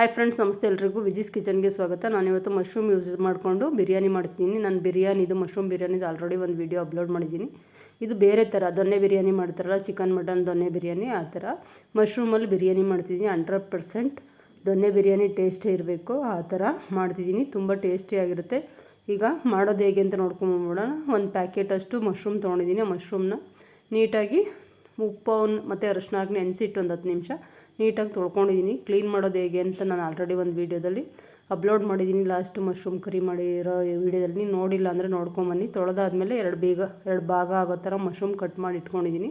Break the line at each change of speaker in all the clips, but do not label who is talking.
Hi friends ನಮಸ್ತೆ ಎಲ್ರಿಗೂ. ವಿಜಿಸ್ ಕಿಚನ್ಗೆ ಸ್ವಾಗತ. ನಾನು ಇವತ್ತು ಮಶ್ರೂಮ್ ಯೂಸ್ ಮಾಡಿಕೊಂಡು ಬಿರಿಯಾನಿ ಮಾಡ್ತಿದ್ದೀನಿ. ನಾನು ಬಿರಿಯಾನಿದು ಮಶ್ರೂಮ್ ಬಿರಿಯಾನಿದು ಆಲ್ರೆಡಿ ಒಂದು ವೀಡಿಯೋ ಅಪ್ಲೋಡ್ ಮಾಡಿದ್ದೀನಿ. ಇದು ಬೇರೆ ಥರ ದೊನ್ನೆ ಬಿರಿಯಾನಿ ಮಾಡ್ತಾರಲ್ಲ ಚಿಕನ್ ಮಟನ್ ದೊನ್ನೆ ಬಿರಿಯಾನಿ, ಆ ಥರ ಮಶ್ರೂಮಲ್ಲಿ ಬಿರಿಯಾನಿ ಮಾಡ್ತಿದ್ದೀನಿ. ಹಂಡ್ರೆಡ್ ಪರ್ಸೆಂಟ್ ದೊನ್ನೆ ಬಿರಿಯಾನಿ ಟೇಸ್ಟೇ ಇರಬೇಕು, ಆ ಥರ ಮಾಡ್ತಿದ್ದೀನಿ. ತುಂಬ ಟೇಸ್ಟಿಯಾಗಿರುತ್ತೆ ಈಗ ಮಾಡೋದು ಹೇಗೆ ಅಂತ ನೋಡ್ಕೊಂಬಿಡೋಣ ಒಂದು ಪ್ಯಾಕೆಟಷ್ಟು ಮಶ್ರೂಮ್ ತೊಗೊಂಡಿದ್ದೀನಿ. ಮಶ್ರೂಮ್ನ ನೀಟಾಗಿ ಉಪ್ಪು ಮತ್ತು ಅರಶಿನ ಹಾಕಿ ನೆನೆಸಿಟ್ಟು ಒಂದು ಹತ್ತು ನಿಮಿಷ ನೀಟಾಗಿ ತೊಳ್ಕೊಂಡಿದ್ದೀನಿ. ಕ್ಲೀನ್ ಮಾಡೋದು ಹೇಗೆ ಅಂತ ನಾನು ಆಲ್ರೆಡಿ ಒಂದು ವೀಡಿಯೋದಲ್ಲಿ ಅಪ್ಲೋಡ್ ಮಾಡಿದ್ದೀನಿ. ಲಾಸ್ಟ್ ಮಶ್ರೂಮ್ ಕರಿ ಮಾಡಿರೋ ವೀಡಿಯೋದಲ್ಲಿ. ನೋಡಿಲ್ಲ ಅಂದರೆ ನೋಡ್ಕೊಂಬನ್ನಿ ತೊಳೆದಾದ್ಮೇಲೆ ಎರಡು ಬೀಗ, ಎರಡು ಭಾಗ ಆಗೋ ಥರ ಮಶ್ರೂಮ್ ಕಟ್ ಮಾಡಿ ಇಟ್ಕೊಂಡಿದ್ದೀನಿ.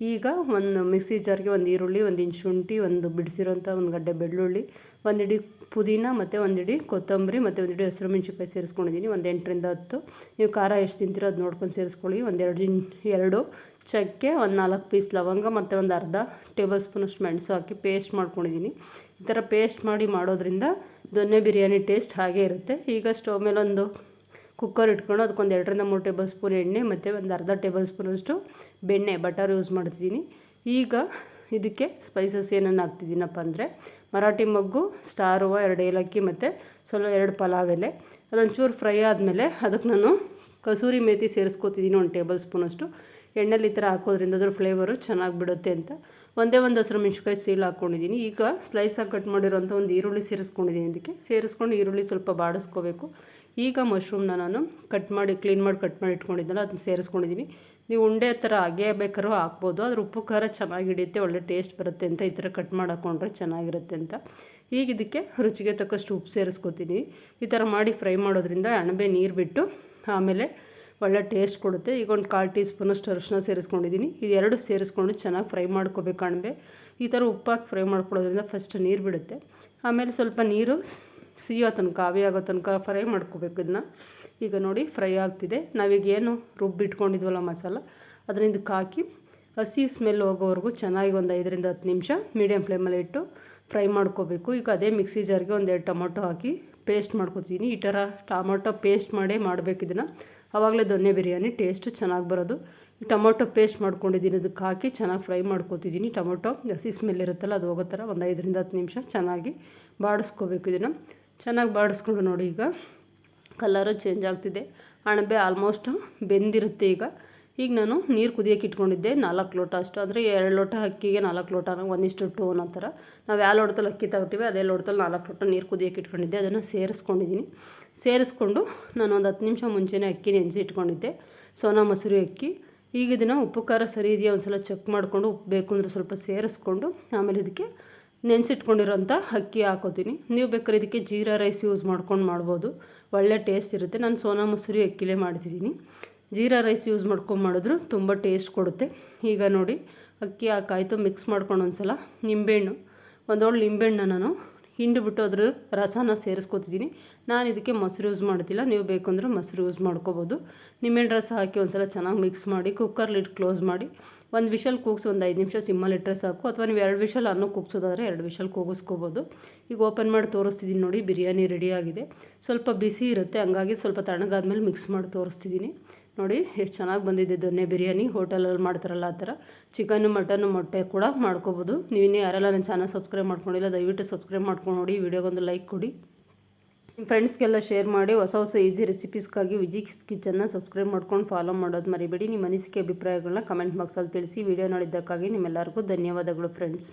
ಈಗ ಒಂದು ಮಿಕ್ಸಿ ಜಾರ್ಗೆ ಒಂದು ಈರುಳ್ಳಿ, ಒಂದು ಇಂಚು ಶುಂಠಿ, ಒಂದು ಬಿಡಿಸಿರೋಂಥ ಒಂದು ಗಡ್ಡೆ ಬೆಳ್ಳುಳ್ಳಿ ಒಂದು ಇಡೀ ಪುದೀನ ಮತ್ತು ಒಂದು ಇಡೀ ಕೊತ್ತಂಬರಿ ಮತ್ತು ಒಂದು ಇಡೀ ಹಸಿರು ಮೆಣಸಿನ್ಕಾಯಿ ಸೇರಿಸ್ಕೊಂಡಿದ್ದೀನಿ. ಒಂದು ಎಂಟರಿಂದ ಹತ್ತು. ನೀವು ಖಾರ ಎಷ್ಟು ತಿಂತೀರೋ ಅದು ನೋಡ್ಕೊಂಡು ಸೇರಿಸ್ಕೊಳ್ಳಿ. ಒಂದೆರಡು ಜಿನ್, ಎರಡು ಚಕ್ಕೆ, ಒಂದು ನಾಲ್ಕು ಪೀಸ್ ಲವಂಗ ಮತ್ತು ಒಂದು ಅರ್ಧ ಟೇಬಲ್ ಸ್ಪೂನಷ್ಟು ಮೆಣಸು ಹಾಕಿ ಪೇಸ್ಟ್ ಮಾಡ್ಕೊಂಡಿದ್ದೀನಿ. ಈ ಥರ ಪೇಸ್ಟ್ ಮಾಡಿ ಮಾಡೋದ್ರಿಂದ ದೊನ್ನೆ ಬಿರಿಯಾನಿ ಟೇಸ್ಟ್ ಹಾಗೇ ಇರುತ್ತೆ. ಈಗ ಸ್ಟವ್ ಮೇಲೆ ಒಂದು ಕುಕ್ಕರ್ ಇಟ್ಕೊಂಡು ಅದಕ್ಕೊಂದು ಎರಡರಿಂದ ಮೂರು ಟೇಬಲ್ ಸ್ಪೂನ್ ಎಣ್ಣೆ, ಮತ್ತು ಒಂದು ಅರ್ಧ ಟೇಬಲ್ ಸ್ಪೂನಷ್ಟು ಬೆಣ್ಣೆ, ಬಟರ್ ಯೂಸ್ ಮಾಡ್ತಿದ್ದೀನಿ. ಈಗ ಇದಕ್ಕೆ ಸ್ಪೈಸಸ್ ಏನನ್ನು ಹಾಕ್ತಿದ್ದೀನಪ್ಪ ಅಂದರೆ ಮರಾಠಿ ಮಗ್ಗು ಸ್ಟಾರ್ ಹೂವು, ಎರಡು ಏಲಕ್ಕಿ, ಮತ್ತು ಸ್ವಲ್ಪ ಎರಡು ಪಲಾವ್ ಎಲೆ. ಅದೊಂಚೂರು ಫ್ರೈ ಆದಮೇಲೆ ಅದಕ್ಕೆ ನಾನು ಕಸೂರಿ ಮೇಥಿ ಸೇರಿಸ್ಕೊತಿದ್ದೀನಿ ಒಂದು ಟೇಬಲ್ ಸ್ಪೂನಷ್ಟು. ಎಣ್ಣೆಲಿ ಈ ಥರ ಹಾಕೋದ್ರಿಂದ ಅದ್ರ ಫ್ಲೇವರು ಚೆನ್ನಾಗಿ ಬಿಡುತ್ತೆ ಅಂತ. ಒಂದೇ ಒಂದು ಹಸಿರು ಮೆಣಸಿನ್ಕಾಯಿ ಸೀಲ್ ಹಾಕ್ಕೊಂಡಿದ್ದೀನಿ. ಈಗ ಸ್ಲೈಸಾಗಿ ಕಟ್ ಮಾಡಿರೋಂಥ ಒಂದು ಈರುಳ್ಳಿ ಸೇರಿಸ್ಕೊಂಡಿದ್ದೀನಿ. ಅದಕ್ಕೆ ಸೇರಿಸ್ಕೊಂಡು ಈರುಳ್ಳಿ ಸ್ವಲ್ಪ ಬಾಡಿಸ್ಕೋಬೇಕು. ಈಗ ಮಶ್ರೂಮ್ನ ನಾನು ಕಟ್ ಮಾಡಿ ಕ್ಲೀನ್ ಮಾಡಿ ಕಟ್ ಮಾಡಿ ಇಟ್ಕೊಂಡಿದ್ದಲ್ಲ ಅದನ್ನ ಸೇರಿಸ್ಕೊಂಡಿದ್ದೀನಿ ನೀವು ಉಂಡೆ ಥರ ಹಾಗೆ ಬೇಕಾದ್ರೂ ಹಾಕ್ಬೋದು. ಅದ್ರ ಉಪ್ಪು, ಖಾರ ಚೆನ್ನಾಗಿ ಹಿಡಿಯುತ್ತೆ, ಒಳ್ಳೆ ಟೇಸ್ಟ್ ಬರುತ್ತೆ ಅಂತ ಈ ಥರ ಕಟ್ ಮಾಡಾಕೊಂಡ್ರೆ ಚೆನ್ನಾಗಿರುತ್ತೆ ಅಂತ. ಈಗ ಇದಕ್ಕೆ ರುಚಿಗೆ ತಕ್ಕಷ್ಟು ಉಪ್ಪು ಸೇರಿಸ್ಕೊತೀನಿ. ಈ ಥರ ಮಾಡಿ ಫ್ರೈ ಮಾಡೋದ್ರಿಂದ ಅಣಬೆ ನೀರು ಬಿಟ್ಟು ಆಮೇಲೆ ಒಳ್ಳೆ ಟೇಸ್ಟ್ ಕೊಡುತ್ತೆ. ಈಗ ಒಂದು ಕಾಲು ಟೀ ಸ್ಪೂನಷ್ಟು ಅರಿಶಿನ ಸೇರಿಸ್ಕೊಂಡಿದ್ದೀನಿ ಇದೆರಡು ಸೇರಿಸ್ಕೊಂಡು ಚೆನ್ನಾಗಿ ಫ್ರೈ ಮಾಡ್ಕೋಬೇಕು ಅಣಬೆ ಈ ಥರ ಉಪ್ಪಾಕಿ ಫ್ರೈ ಮಾಡ್ಕೊಳ್ಳೋದ್ರಿಂದ ಫಸ್ಟ್ ನೀರು ಬಿಡುತ್ತೆ. ಆಮೇಲೆ ಸ್ವಲ್ಪ ನೀರು ಸಿಹಿಯೋ ತನಕ ಆವಿ ಆಗೋ ತನಕ ಫ್ರೈ ಮಾಡ್ಕೋಬೇಕು ಇದನ್ನ ಈಗ ನೋಡಿ ಫ್ರೈ ಆಗ್ತಿದೆ. ನಾವೀಗ ಏನು ರುಬ್ಬಿಟ್ಕೊಂಡಿದ್ವಲ್ಲ ಮಸಾಲ, ಅದರಿಂದ ಹಾಕಿ ಹಸಿ ಸ್ಮೆಲ್ ಹೋಗೋವರೆಗೂ ಚೆನ್ನಾಗಿ ಒಂದು ಐದರಿಂದ ಹತ್ತು ನಿಮಿಷ ಮೀಡಿಯಂ ಫ್ಲೇಮಲ್ಲಿ ಇಟ್ಟು ಫ್ರೈ ಮಾಡ್ಕೋಬೇಕು. ಈಗ ಅದೇ ಮಿಕ್ಸಿ ಜಾರ್ಗೆ ಒಂದೆರಡು ಟೊಮೊಟೊ ಹಾಕಿ ಪೇಸ್ಟ್ ಮಾಡ್ಕೊತೀನಿ ಈ ಥರ ಟೊಮೊಟೊ ಪೇಸ್ಟ್ ಮಾಡೇ ಮಾಡಬೇಕು ಇದನ್ನು. ಆವಾಗಲೇ ದೊನ್ನೆ ಬಿರಿಯಾನಿ ಟೇಸ್ಟ್ ಚೆನ್ನಾಗಿ ಬರೋದು. ಟೊಮೊಟೊ ಪೇಸ್ಟ್ ಮಾಡ್ಕೊಂಡಿದ್ದೀನಿ ಅದಕ್ಕೆ ಹಾಕಿ ಚೆನ್ನಾಗಿ ಫ್ರೈ ಮಾಡ್ಕೊತಿದ್ದೀನಿ ಟೊಮೊಟೊ ಹಸಿ ಸ್ಮೆಲ್ ಇರುತ್ತಲ್ಲ, ಅದು ಹೋಗೋ ಥರ ಒಂದು ಐದರಿಂದ ಹತ್ತು ನಿಮಿಷ ಚೆನ್ನಾಗಿ ಬಾಡಿಸ್ಕೋಬೇಕು ಇದನ್ನು. ಚೆನ್ನಾಗಿ ಬಾಡಿಸ್ಕೊಂಡು ನೋಡಿ ಈಗ. ಕಲರು ಚೇಂಜ್ ಆಗ್ತಿದೆ. ಅಣಬೆ ಆಲ್ಮೋಸ್ಟ್ ಬೆಂದಿರುತ್ತೆ ಈಗ. ಈಗ ನಾನು ನೀರು ಕುದಿಯೋಕೆ ಇಟ್ಕೊಂಡಿದ್ದೆ. ನಾಲ್ಕು ಲೋಟ ಅಷ್ಟು. ಅಂದರೆ ಎರಡು ಲೋಟ ಅಕ್ಕಿಗೆ ನಾಲ್ಕು ಲೋಟ ಒಂದಿಷ್ಟು ಟೂ ಅನ್ನೋ ಥರ ನಾವು ಯಾವ ಲೋಟದಲ್ಲಿ ಅಕ್ಕಿ ತಗೋತೀವಿ ಅದೇ ಲೋಟದಲ್ಲಿ ನಾಲ್ಕು ಲೋಟ ನೀರು ಕುದಿಯೋಕೆ ಇಟ್ಕೊಂಡಿದ್ದೆ. ಅದನ್ನು ಸೇರಿಸ್ಕೊಂಡಿದ್ದೀನಿ ಸೇರಿಸ್ಕೊಂಡು ನಾನು ಒಂದು ಹತ್ತು ನಿಮಿಷ ಮುಂಚೆನೇ ಅಕ್ಕಿ ನೆನೆಸಿ ಇಟ್ಕೊಂಡಿದ್ದೆ. ಸೋನಾ ಮೊಸರು ಅಕ್ಕಿ. ಈಗ ಇದನ್ನು ಉಪ್ಪು ಖಾರ ಸರಿ ಇದೆಯಾ ಒಂದು ಸಲ ಚೆಕ್ ಮಾಡಿಕೊಂಡು ಉಪ್ಪು ಬೇಕು ಅಂದರೆ ಸ್ವಲ್ಪ ಸೇರಿಸ್ಕೊಂಡು ಆಮೇಲೆ ಇದಕ್ಕೆ ನೆನೆಸಿಟ್ಕೊಂಡಿರೋಂಥ ಅಕ್ಕಿ ಹಾಕೋತೀನಿ. ನೀವು ಬೇಕಾದ್ರೆ ಇದಕ್ಕೆ ಜೀರಾ ರೈಸ್ ಯೂಸ್ ಮಾಡ್ಕೊಂಡು ಮಾಡ್ಬೋದು. ಒಳ್ಳೆ ಟೇಸ್ಟ್ ಇರುತ್ತೆ. ನಾನು ಸೋನಾ ಮೊಸರು ಅಕ್ಕಿಲೇ ಮಾಡ್ತಿದ್ದೀನಿ ಜೀರಾ ರೈಸ್ ಯೂಸ್ ಮಾಡ್ಕೊಂಡು ಮಾಡಿದ್ರು ತುಂಬ ಟೇಸ್ಟ್ ಕೊಡುತ್ತೆ. ಈಗ ನೋಡಿ, ಅಕ್ಕಿ ಹಾಕಾಯಿತು. ಮಿಕ್ಸ್ ಮಾಡ್ಕೊಂಡು ಒಂದು ಸಲ ನಿಂಬೆಹಣ್ಣು. ಒಂದೊಳ್ಳೆ ನಿಂಬೆಹಣ್ಣು ನಾನು ಹಿಂಡಿಬಿಟ್ಟು ಅದ್ರ ರಸನ ಸೇರಿಸ್ಕೊತಿದ್ದೀನಿ. ನಾನು ಇದಕ್ಕೆ ಮೊಸರು ಯೂಸ್ ಮಾಡ್ತಿಲ್ಲ ನೀವು ಬೇಕು ಅಂದರೆ ಮೊಸರು ಯೂಸ್ ಮಾಡ್ಕೋಬೋದು. ನಿಂಬೆಹಣ್ಣು ರಸ ಹಾಕಿ ಒಂದು ಸಲ ಚೆನ್ನಾಗಿ ಮಿಕ್ಸ್ ಮಾಡಿ ಕುಕ್ಕರ್ಲಿಟ್ಟು ಕ್ಲೋಸ್ ಮಾಡಿ, ಒಂದು ವಿಷಲ್ ಕೂಗಿಸಿ ಒಂದು ಐದು ನಿಮಿಷ ಸಿಮ್ಮಲ್ಲಿ ಇಟ್ಟರೆ ಸಾಕು. ಅಥವಾ ನೀವು ಎರಡು ವಿಷಲ್ ಅನ್ನೋ ಕೂಗ್ಸೋದಾದರೆ ಎರಡು ವಿಷಲ್ ಕೂಗಿಸ್ಕೋಬೋದು. ಈಗ ಓಪನ್ ಮಾಡಿ ತೋರಿಸ್ತಿದ್ದೀನಿ ನೋಡಿ, ಬಿರಿಯಾನಿ ರೆಡಿಯಾಗಿದೆ ಸ್ವಲ್ಪ ಬಿಸಿ ಇರುತ್ತೆ, ಹಂಗಾಗಿ ಸ್ವಲ್ಪ ತಣ್ಣಗಾದ್ಮೇಲೆ ಮಿಕ್ಸ್ ಮಾಡಿ ತೋರಿಸ್ತಿದ್ದೀನಿ ನೋಡಿ, ಎಷ್ಟು ಚೆನ್ನಾಗಿ ಬಂದಿದೆ ದೊನ್ನೆ ಬಿರಿಯಾನಿ. ಹೋಟೆಲಲ್ಲಿ ಮಾಡ್ತಾರಲ್ಲ ಆ ಥರ. ಚಿಕನ್ನು, ಮಟನ್ನು, ಮೊಟ್ಟೆ ಕೂಡ ಮಾಡ್ಕೋಬೋದು. ನೀವು ಇನ್ನೂ ಯಾರೆಲ್ಲ ನನ್ನ ಚಾನಲ್ ಸಬ್ಸ್ಕ್ರೈಬ್ ಮಾಡ್ಕೊಂಡಿಲ್ಲ, ದಯವಿಟ್ಟು ಸಬ್ಸ್ಕ್ರೈಬ್ ಮಾಡ್ಕೊಂಡು ನೋಡಿ, ವಿಡಿಯೋಗೊಂದು ಲೈಕ್ ಕೊಡಿ. ನಿಮ್ಮ ಫ್ರೆಂಡ್ಸ್ಗೆಲ್ಲ ಶೇರ್ ಮಾಡಿ, ಹೊಸ ಹೊಸ ಈಸಿ ರೆಸಿಪೀಸ್ಗಾಗಿ ವಿಜಿಕ್ಸ್ ಕಿಚನ್ನ ಸಬ್ಸ್ಕ್ರೈಬ್ ಮಾಡ್ಕೊಂಡು ಫಾಲೋ ಮಾಡೋದು ಮರಿಬೇಡಿ. ನಿಮ್ಮ ಅನಿಸಿಕೆ, ಅಭಿಪ್ರಾಯಗಳನ್ನ ಕಮೆಂಟ್ ಬಾಕ್ಸಲ್ಲಿ ತಿಳಿಸಿ. ವಿಡಿಯೋ ನೋಡಿದ್ದಕ್ಕಾಗಿ ನಿಮ್ಮೆಲ್ಲರಿಗೂ ಧನ್ಯವಾದಗಳು, ಫ್ರೆಂಡ್ಸ್.